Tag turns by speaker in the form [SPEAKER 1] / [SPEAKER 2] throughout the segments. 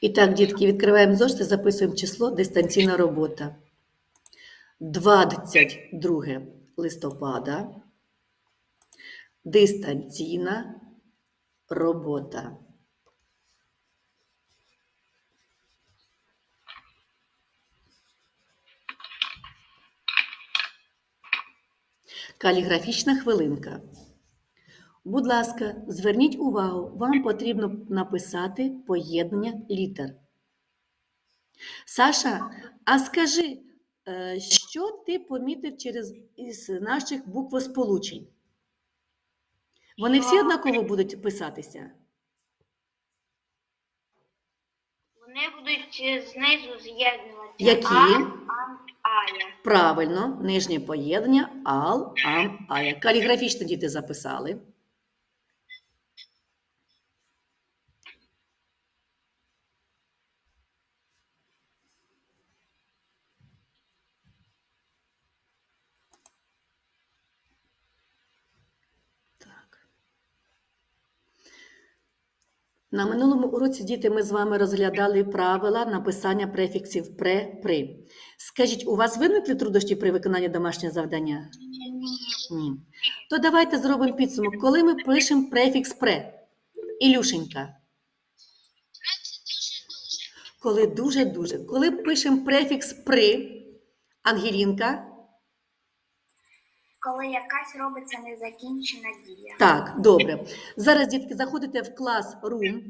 [SPEAKER 1] І так, дітки, відкриваємо зошити, записуємо число дистанційна робота. 22 листопада. Дистанційна робота. Каліграфічна хвилинка. Будь ласка, зверніть увагу, вам потрібно написати поєднання літер. Саша, а скажи, е, що ти помітив через із наших буквосполучень? Вони всі однаково будуть писатися?
[SPEAKER 2] Вони будуть е, знизу з'єднуватися.
[SPEAKER 1] Які?
[SPEAKER 2] Ам, ая.
[SPEAKER 1] Правильно, нижнє поєднання ал, ам, ая. Каліграфічно діти записали. Так. На минулому уроці діти ми з вами розглядали правила написання префіксів пре, при. Скажіть, у вас виникли труднощі при виконанні домашнього завдання? Ні. То давайте зробимо підсумок. Коли ми пишемо префікс пре? Ілюшенька. Коли дуже-дуже. Коли пишемо префікс при, Ангелінка.
[SPEAKER 2] Коли якась робиться незакінчена дія.
[SPEAKER 1] Так, добре. Зараз, дітки, заходите в клас рум.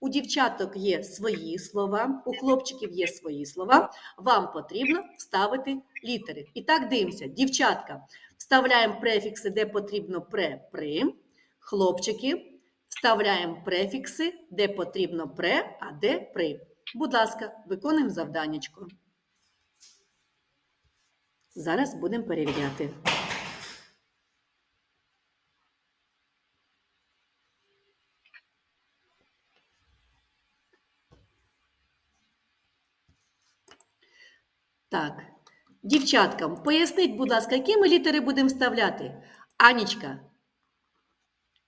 [SPEAKER 1] У дівчаток є свої слова, у хлопчиків є свої слова. Вам потрібно вставити літери. І так дивимося. Дівчатка, вставляємо префікси, де потрібно пре, при. Хлопчики, вставляємо префікси, де потрібно пре, а де при. Будь ласка, виконуємо завданнячко. Зараз будемо перевіряти. Так, дівчаткам, поясніть, будь ласка, які ми літери будемо вставляти? Анічка,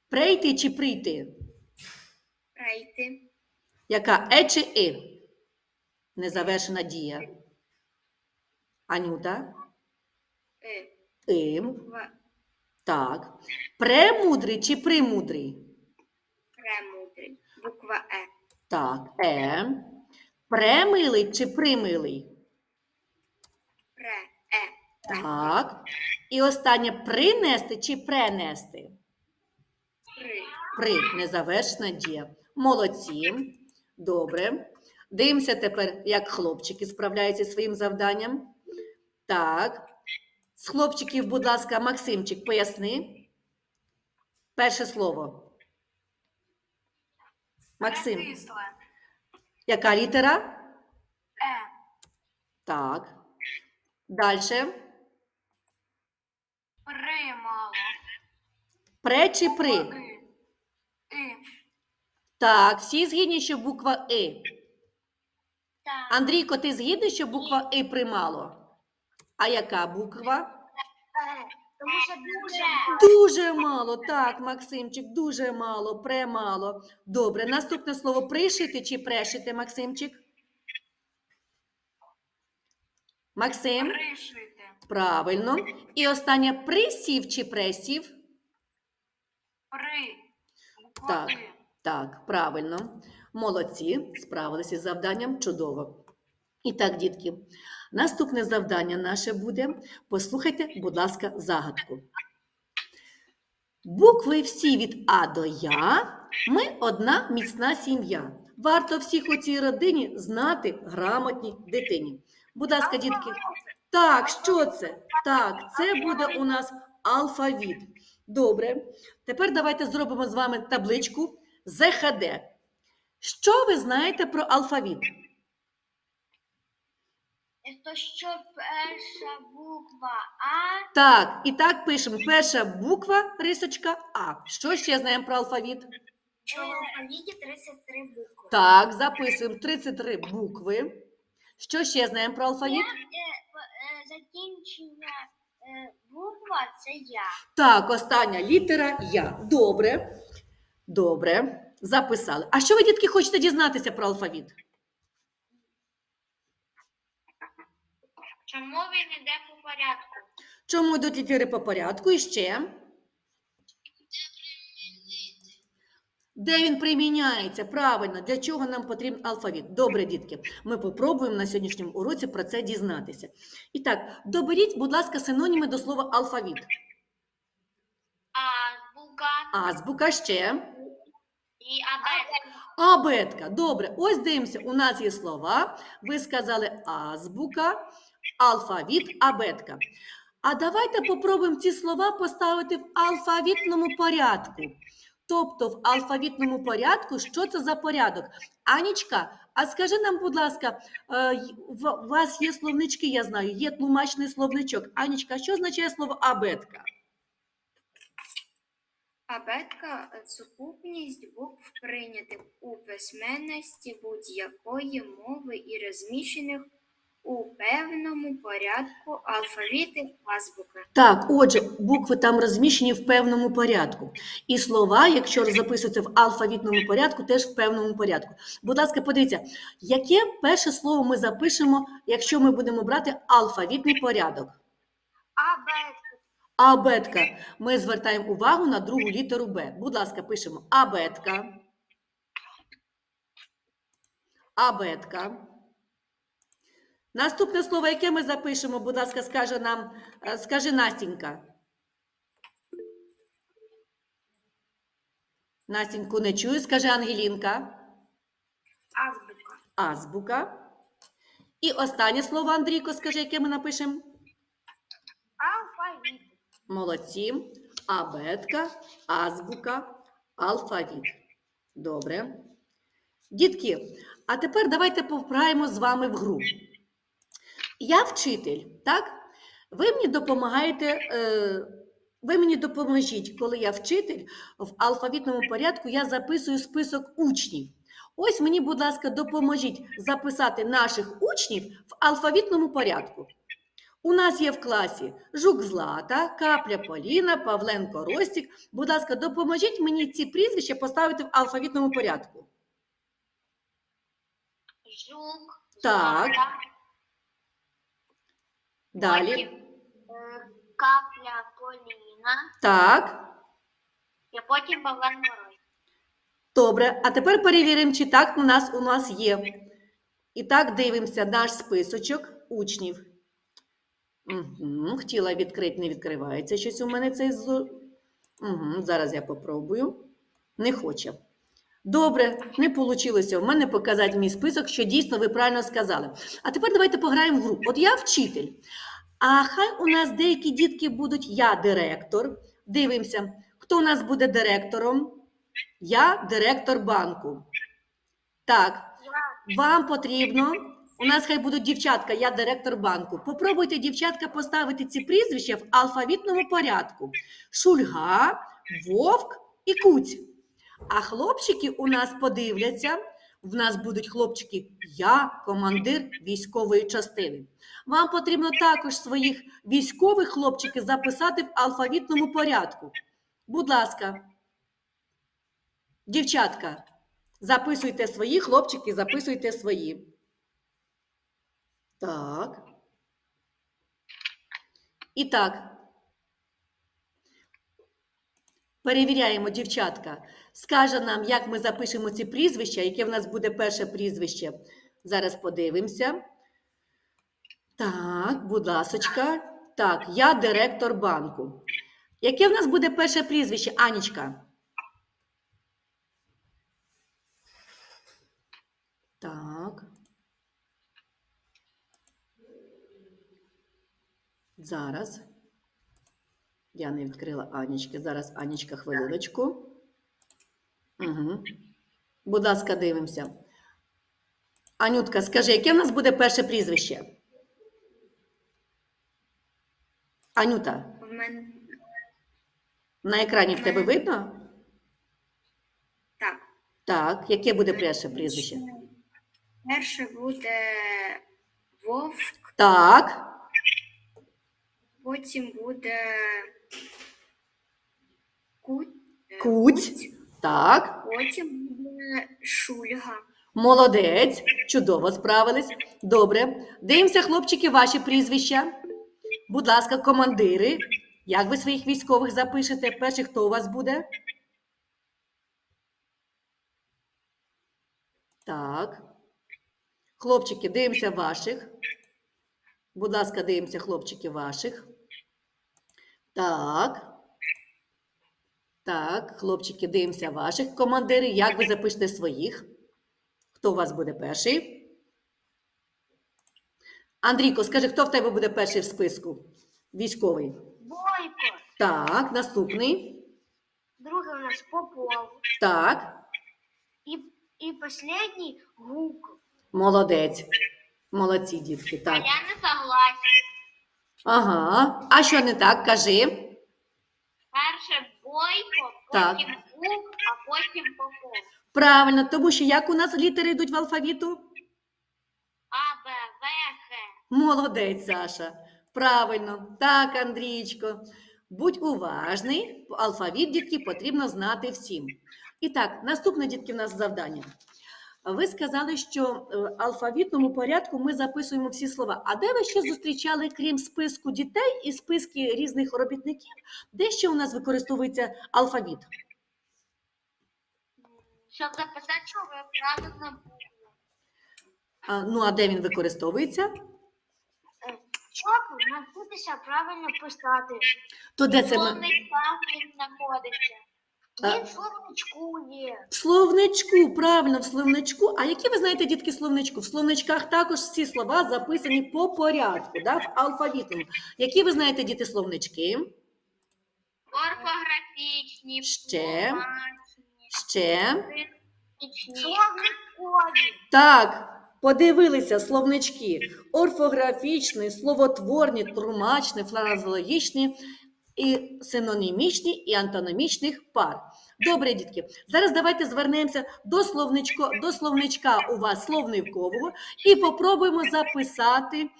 [SPEAKER 1] прийти чи прийти?
[SPEAKER 2] Прийти.
[SPEAKER 1] Яка е чи и? Незавершена дія. Анюта, им.
[SPEAKER 2] В.
[SPEAKER 1] Так. Премудрий чи примудрий?
[SPEAKER 2] Премудрий. Буква Е.
[SPEAKER 1] Так, е. Премилий чи примилий? Так. І останнє принести чи пренести?
[SPEAKER 2] При.
[SPEAKER 1] При незавершена дія. Молодці. Добре. Дивимося тепер, як хлопчики справляються зі своїм завданням. Так. З хлопчиків, будь ласка, Максимчик, поясни. Перше слово. Максим,
[SPEAKER 2] Притисле.
[SPEAKER 1] яка літера?
[SPEAKER 2] Е.
[SPEAKER 1] Так. Далі.
[SPEAKER 2] Примало.
[SPEAKER 1] Пре чи при?
[SPEAKER 2] І. І.
[SPEAKER 1] Так, всі згідні, що буква И.
[SPEAKER 2] Так.
[SPEAKER 1] Андрійко, ти згідний, що буква И примало? А яка буква?
[SPEAKER 2] Тому що дуже.
[SPEAKER 1] Дуже мало, так, Максимчик, дуже мало, премало. Добре, наступне слово пришити чи прешити, Максимчик? Максим,
[SPEAKER 2] Пришити.
[SPEAKER 1] Правильно. І останнє присів чи пресів?
[SPEAKER 2] При. Буква
[SPEAKER 1] Так.
[SPEAKER 2] И.
[SPEAKER 1] Так, правильно. Молодці, справилися з завданням чудово. І так, дітки, наступне завдання наше буде. Послухайте, будь ласка, загадку. Букви всі від А до Я. Ми одна міцна сім'я. Варто всіх у цій родині знати грамотній дитині. Будь ласка, дітки. Так, що це? Так, це буде у нас алфавіт. Добре. Тепер давайте зробимо з вами табличку ЗХД. Що ви знаєте про алфавіт?
[SPEAKER 2] То що перша буква А.
[SPEAKER 1] Так, і так пишемо. Перша буква, рисочка А. Що ще знаємо про алфавіт?
[SPEAKER 2] Що в алфавіті 33 букви.
[SPEAKER 1] Так, записуємо 33 букви. Що ще знаємо про алфавіт?
[SPEAKER 2] закінчення е, буква це я.
[SPEAKER 1] Так, остання літера я. Добре. Добре. Записали. А що ви, дітки, хочете дізнатися про алфавіт?
[SPEAKER 2] Чому він іде по порядку?
[SPEAKER 1] Чому йдуть літери по порядку і ще? Де він приміняється? Правильно, для чого нам потрібен алфавіт? Добре, дітки, ми попробуємо на сьогоднішньому уроці про це дізнатися. І так, доберіть, будь ласка, синоніми до слова алфавіт.
[SPEAKER 2] Азбука
[SPEAKER 1] Азбука ще.
[SPEAKER 2] і абетка.
[SPEAKER 1] Абетка. Добре, ось дивимося. У нас є слова. Ви сказали азбука, алфавіт, абетка. А давайте попробуємо ці слова поставити в алфавітному порядку. Тобто в алфавітному порядку, що це за порядок? Анічка, а скажи нам, будь ласка, е, у вас є словнички, я знаю, є тлумачний словничок. Анічка, що означає слово абетка?
[SPEAKER 3] Абетка – сукупність букв, прийнятих у письменності будь-якої мови і розміщених у певному порядку алфавіти азбуки.
[SPEAKER 1] Так, отже, букви там розміщені в певному порядку. І слова, якщо записуються в алфавітному порядку, теж в певному порядку. Будь ласка, подивіться, яке перше слово ми запишемо, якщо ми будемо брати алфавітний порядок?
[SPEAKER 2] Абетка.
[SPEAKER 1] Абетка. Ми звертаємо увагу на другу літеру Б. Будь ласка, пишемо абетка. Абетка. Наступне слово, яке ми запишемо, будь ласка, скаже нам, е, скажи Настінька. Настіньку не чую, скаже Ангелінка.
[SPEAKER 3] Азбука.
[SPEAKER 1] Азбука. І останнє слово, Андрійко, скажи, яке ми напишемо?
[SPEAKER 2] Алфавіт.
[SPEAKER 1] Молодці. Абетка, азбука, алфавіт. Добре. Дітки, а тепер давайте пограємо з вами в гру. Я вчитель, так? Ви мені допомагаєте, е, ви мені допоможіть, коли я вчитель, в алфавітному порядку я записую список учнів. Ось мені, будь ласка, допоможіть записати наших учнів в алфавітному порядку. У нас є в класі Жук Злата, Капля Поліна, Павленко Ростік. Будь ласка, допоможіть мені ці прізвища поставити в алфавітному порядку.
[SPEAKER 2] Жук.
[SPEAKER 1] Так.
[SPEAKER 2] злата,
[SPEAKER 1] Далі.
[SPEAKER 2] потім, е, Капля Поліна.
[SPEAKER 1] Так.
[SPEAKER 2] І потім Рой.
[SPEAKER 1] Добре. А тепер перевіримо, чи так у нас у нас є. І так дивимося наш списочок учнів. Угу. Хотіла відкрити, не відкривається щось у мене цей зо... Угу. Зараз я попробую. Не хоче. Добре, не вийшло в мене показати мій список, що дійсно ви правильно сказали. А тепер давайте пограємо в гру. От я вчитель. А хай у нас деякі дітки будуть я директор. Дивимося, хто у нас буде директором? Я директор банку. Так, вам потрібно. У нас хай будуть дівчатка, я директор банку. Попробуйте, дівчатка, поставити ці прізвища в алфавітному порядку: Шульга, Вовк і Куць. А хлопчики у нас подивляться. В нас будуть хлопчики, я командир військової частини. Вам потрібно також своїх військових хлопчиків записати в алфавітному порядку. Будь ласка, дівчатка, записуйте свої хлопчики, записуйте свої. Так. І так. Перевіряємо, дівчатка. Скаже нам, як ми запишемо ці прізвища, яке в нас буде перше прізвище. Зараз подивимося. Так, будь ласочка. Так, я директор банку. Яке в нас буде перше прізвище, Анічка? Так. Зараз. Я не відкрила Анічки. Зараз Анічка хвилиночку. Угу. Будь ласка, дивимося. Анютка, скажи, яке в нас буде перше прізвище? Анюта,
[SPEAKER 3] В мене
[SPEAKER 1] на екрані в тебе видно?
[SPEAKER 3] так.
[SPEAKER 1] Так, яке буде перше прізвище?
[SPEAKER 3] Перше буде вовк,
[SPEAKER 1] Так,
[SPEAKER 3] потім буде куть,
[SPEAKER 1] Куць. так.
[SPEAKER 3] потім буде шульга,
[SPEAKER 1] Молодець, чудово справились. Добре. Дивимося, хлопчики, ваші прізвища. Будь ласка, командири. Як ви своїх військових запишете? Перший, хто у вас буде? Так. Хлопчики, дивимося ваших. Будь ласка, дивимося, хлопчики, ваших. Так. Так, хлопчики, дивимося ваших командири. Як ви запишете своїх? Хто у вас буде перший? Андрійко, скажи, хто в тебе буде перший в списку? Військовий.
[SPEAKER 2] Бойко.
[SPEAKER 1] Так, наступний.
[SPEAKER 2] Другий у нас Попов.
[SPEAKER 1] Так,
[SPEAKER 2] І, і последній Гук.
[SPEAKER 1] молодець. Молодці, дітки.
[SPEAKER 2] А я не согласен.
[SPEAKER 1] Ага. А що не так? Кажи.
[SPEAKER 2] Перше Бойко,
[SPEAKER 1] Так.
[SPEAKER 2] потім Гук, а потім Попов.
[SPEAKER 1] Правильно, тому що як у нас літери йдуть в алфавіту?
[SPEAKER 2] А, Б, В, Х.
[SPEAKER 1] Молодець, Саша. Правильно. Так, Андрійчко. Будь уважний. Алфавіт, дітки, потрібно знати всім. І так, наступне, дітки, в нас завдання. Ви сказали, що е, в алфавітному порядку ми записуємо всі слова. А де ви ще зустрічали, крім списку дітей і списки різних робітників, де ще у нас використовується алфавіт?
[SPEAKER 2] Щоб записати, що ви правильно.
[SPEAKER 1] А, ну, а де він використовується?
[SPEAKER 2] Щоб навчитися правильно писати.
[SPEAKER 1] То де це ми?
[SPEAKER 2] Знаходиться. В словничку є.
[SPEAKER 1] В словничку, правильно, в словничку. А які ви знаєте, дітки, словничку? В словничках також всі слова записані по порядку, да, в алфавітному. Які ви знаєте, діти, словнички?
[SPEAKER 2] Орфографічні,
[SPEAKER 1] Ще. Ще.
[SPEAKER 2] Словникові.
[SPEAKER 1] Так, подивилися словнички. Орфографічні, словотворні, тлумачні, фразеологічні, і синонімічні, і антономічних пар. Добре, дітки. Зараз давайте звернемося до, словничко, до словничка у вас словникового і попробуємо записати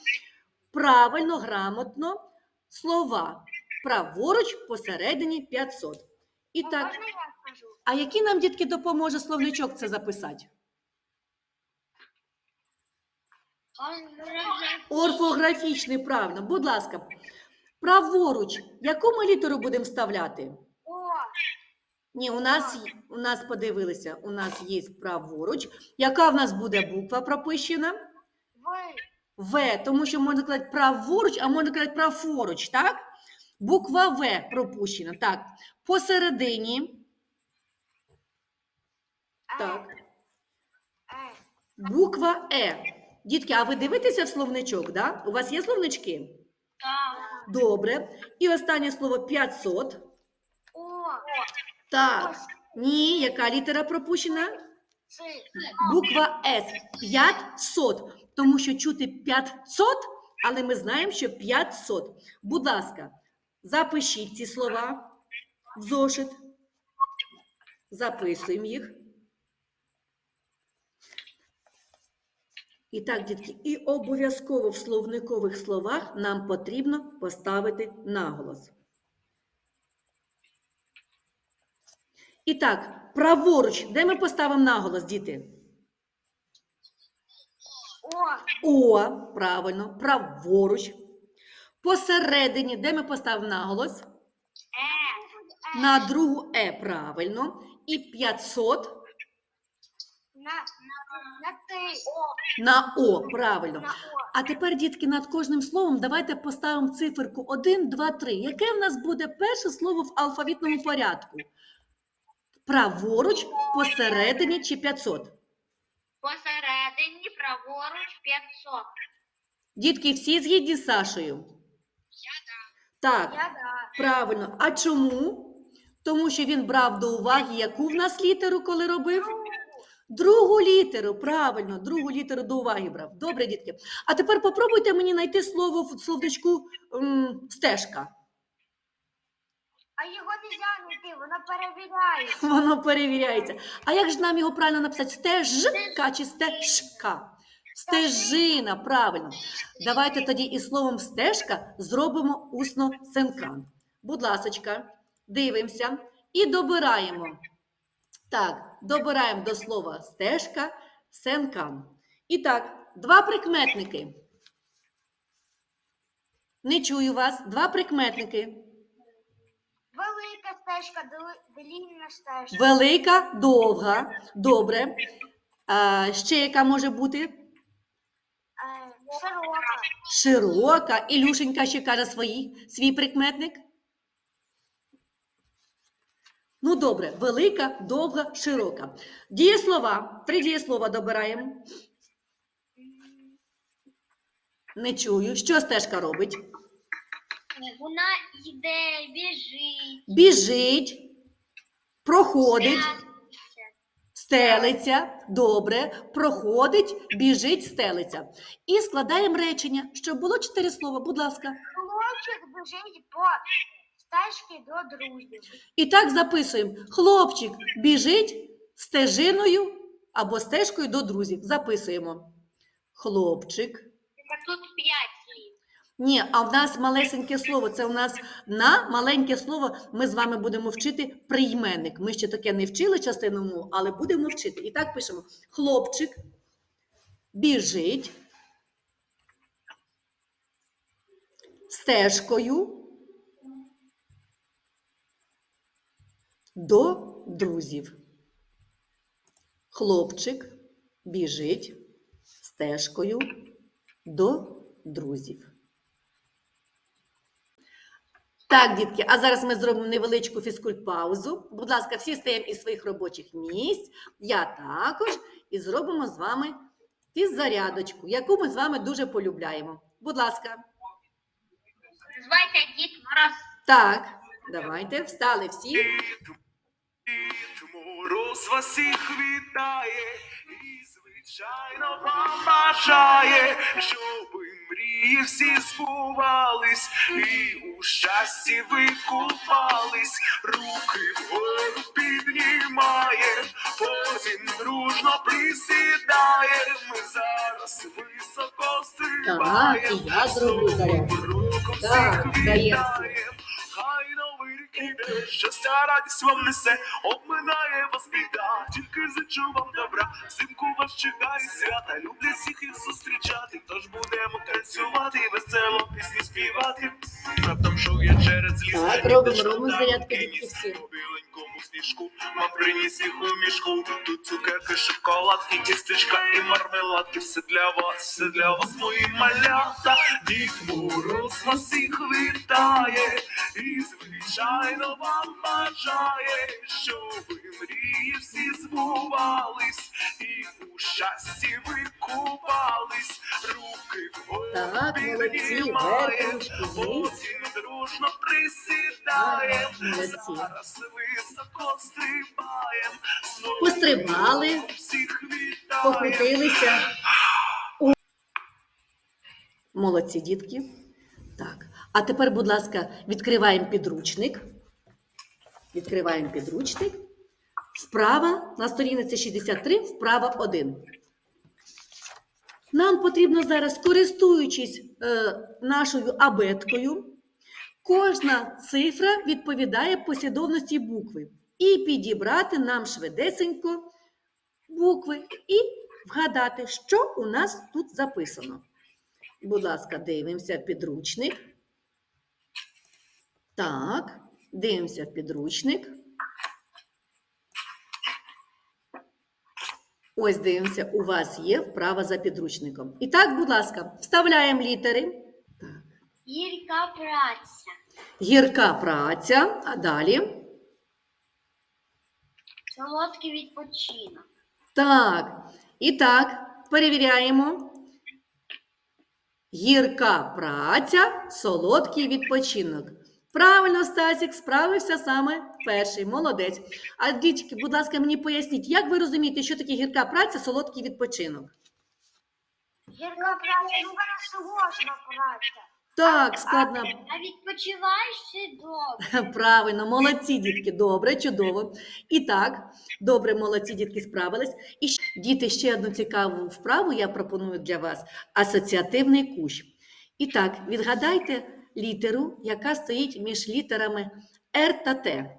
[SPEAKER 1] правильно, грамотно слова. Праворуч, посередині 500. І так, а який нам, дітки, допоможе словничок це записати? Орфографічний, правильно. Будь ласка, праворуч, яку ми літеру будемо вставляти?
[SPEAKER 2] О,
[SPEAKER 1] Ні, у нас, у нас подивилися, у нас є праворуч. Яка в нас буде буква пропущена?
[SPEAKER 2] ви.
[SPEAKER 1] В, тому що можна казати праворуч, а можна казати праворуч, так? Буква В пропущена. Так, посередині. Так, буква Е. Дітки, а ви дивитеся в словничок, да? У вас є словнички? Добре. І останнє слово 500.
[SPEAKER 2] О,
[SPEAKER 1] Так. Ні, яка літера пропущена? Буква С 500, тому що чути 500, але ми знаємо, що 500. Будь ласка, запишіть ці слова в зошит. Записуємо їх. І так, дітки, і обов'язково в словникових словах нам потрібно поставити наголос. І так, праворуч, де ми поставимо наголос, діти?
[SPEAKER 2] О,
[SPEAKER 1] О, правильно, праворуч. Посередині, де ми поставимо наголос?
[SPEAKER 2] е.
[SPEAKER 1] На другу Е, правильно. І 500
[SPEAKER 2] На, на. О,
[SPEAKER 1] на О, правильно.
[SPEAKER 2] на О.
[SPEAKER 1] А тепер, дітки, над кожним словом давайте поставимо циферку 1, 2, 3. Яке в нас буде перше слово в алфавітному порядку? Праворуч, посередині чи 500?
[SPEAKER 2] Посередині, праворуч, 500.
[SPEAKER 1] Дітки, всі згідні з Сашею? Так.
[SPEAKER 2] Я да.
[SPEAKER 1] Правильно. А чому? Тому що він брав до уваги, яку в нас літеру, коли робив? Другу літеру, правильно, другу літеру до уваги брав. Добре, дітки. А тепер попробуйте мені знайти слово в словничку м, стежка.
[SPEAKER 2] А його не знайти, воно перевіряє.
[SPEAKER 1] Воно перевіряється. А як ж нам його правильно написати? Стежка чи стежка? Стежина, правильно. Давайте тоді із словом стежка зробимо усно сенкан. Будь ласочка, дивимося і добираємо. Так, добираємо до слова стежка Сенкан. І так, два прикметники. Не чую вас. Два прикметники.
[SPEAKER 2] Велика стежка, длінна стежка.
[SPEAKER 1] Велика, довга. Добре. А, ще яка може бути?
[SPEAKER 2] Е, широка.
[SPEAKER 1] Широка. Ілюшенька ще каже свої, свій прикметник. Ну, добре, велика, довга, широка. Дієслова. Три дієслова добираємо. Не чую. Що стежка робить?
[SPEAKER 2] Вона йде, біжить.
[SPEAKER 1] Біжить, проходить, стелиться. Добре, проходить, біжить, стелиться. І складаємо речення, щоб було чотири слова. Будь ласка.
[SPEAKER 2] Хлопчик біжить по стежці до друзів.
[SPEAKER 1] І так записуємо. Хлопчик біжить стежиною або стежкою до друзів. Записуємо. Хлопчик.
[SPEAKER 2] Тут п'ять слів.
[SPEAKER 1] Ні, а в нас малесеньке слово. Це у нас на маленьке слово. Ми з вами будемо вчити прийменник. Ми ще таке не вчили частину мов, але будемо вчити. І так пишемо: хлопчик біжить стежкою до друзів. Хлопчик біжить стежкою до друзів. Так, дітки, а зараз ми зробимо невеличку фізкульт-паузу. Будь ласка, всі стаємо із своїх робочих місць. Я також. І зробимо з вами фіззарядочку, яку ми з вами дуже полюбляємо. Будь ласка.
[SPEAKER 2] Звайте Дід Мороз.
[SPEAKER 1] Так, давайте, встали всі.
[SPEAKER 4] Мороз вас всіх вітає і, звичайно, вам бажає, щоб мрії всі збувались, і у щасті ви купались, руки вгору піднімає, потім дружно присідає. Ми зараз високо
[SPEAKER 1] Так, і
[SPEAKER 4] стрибаємо.
[SPEAKER 1] я зроблю зарядку. Так,
[SPEAKER 4] всіх щастя радість вам несе, обминає вас біда, тільки зичу вам добра, взимку вас чекає свята, люблять всіх їх зустрічати, тож будемо танцювати, весело пісні співати. Раптом шує через ліс,
[SPEAKER 1] Так, робимо, робимо зарядку,
[SPEAKER 4] біленькому сніжку, вам приніс їх у мішку, тут цукерки, шоколадки, тістечка і мармеладки, все для вас, все для вас, мої малята, Дід Мороз вас всіх вітає, і звичайно вам бажає, щоб мрії всі збувались, і у щасті ви купались, руки вгору
[SPEAKER 1] Так, молодці, верхнички вниз.
[SPEAKER 4] потім дружно присідає,
[SPEAKER 1] Так, молодці.
[SPEAKER 4] зараз високо стрибаєм,
[SPEAKER 1] Пострибали,
[SPEAKER 4] всіх вітаєм.
[SPEAKER 1] покрутилися. О. Молодці, дітки. Так. А тепер, будь ласка, відкриваємо підручник. Відкриваємо підручник. Вправа на сторінці 63, вправа 1. Нам потрібно зараз, користуючись е, нашою абеткою, кожна цифра відповідає послідовності букви. І підібрати нам швидесенько букви і вгадати, що у нас тут записано. Будь ласка, дивимося підручник. Так, дивимося в підручник. Ось дивимося, у вас є вправа за підручником. І так, будь ласка, вставляємо літери. Так.
[SPEAKER 2] Гірка праця.
[SPEAKER 1] Гірка праця, а далі.
[SPEAKER 2] Солодкий відпочинок.
[SPEAKER 1] Так. І так, перевіряємо. Гірка праця, солодкий відпочинок. Правильно, Стасік, справився саме перший. Молодець. А дітки, будь ласка, мені поясніть, як ви розумієте, що таке гірка праця, солодкий відпочинок?
[SPEAKER 2] Гірка праця, ну вона сложна праця.
[SPEAKER 1] Так, складна.
[SPEAKER 2] А відпочиваєш чи добре?
[SPEAKER 1] Правильно, молодці дітки, добре, чудово. І так, добре, молодці дітки справились. І діти, ще одну цікаву вправу я пропоную для вас: асоціативний кущ. І так, відгадайте літеру, яка стоїть між літерами Р та Т.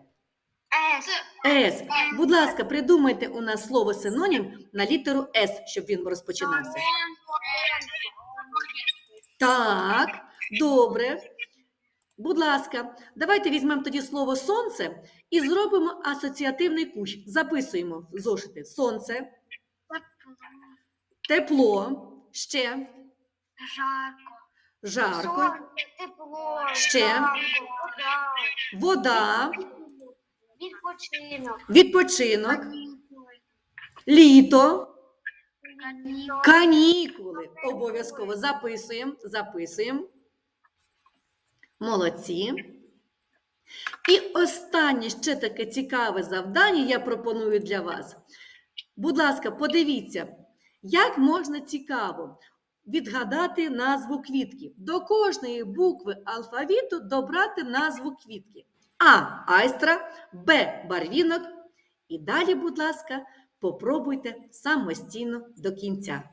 [SPEAKER 2] С.
[SPEAKER 1] С. Будь ласка, придумайте у нас слово синонім на літеру С, щоб він розпочинався. Так, добре. Будь ласка, давайте візьмемо тоді слово сонце і зробимо асоціативний кущ. Записуємо в зошити сонце, тепло, ще
[SPEAKER 2] Жарко.
[SPEAKER 1] Жарко,
[SPEAKER 2] Сонце, тепло.
[SPEAKER 1] Ще.
[SPEAKER 2] вода.
[SPEAKER 1] вода,
[SPEAKER 2] Відпочинок.
[SPEAKER 1] відпочинок, літо,
[SPEAKER 2] Канікули.
[SPEAKER 1] канікули. Обов'язково записуємо, записуємо. Молодці. І останнє ще таке цікаве завдання я пропоную для вас. Будь ласка, подивіться, як можна цікаво відгадати назву квітки. До кожної букви алфавіту добрати назву квітки. А. Айстра, Б. Барвінок. І далі, будь ласка, попробуйте самостійно до кінця.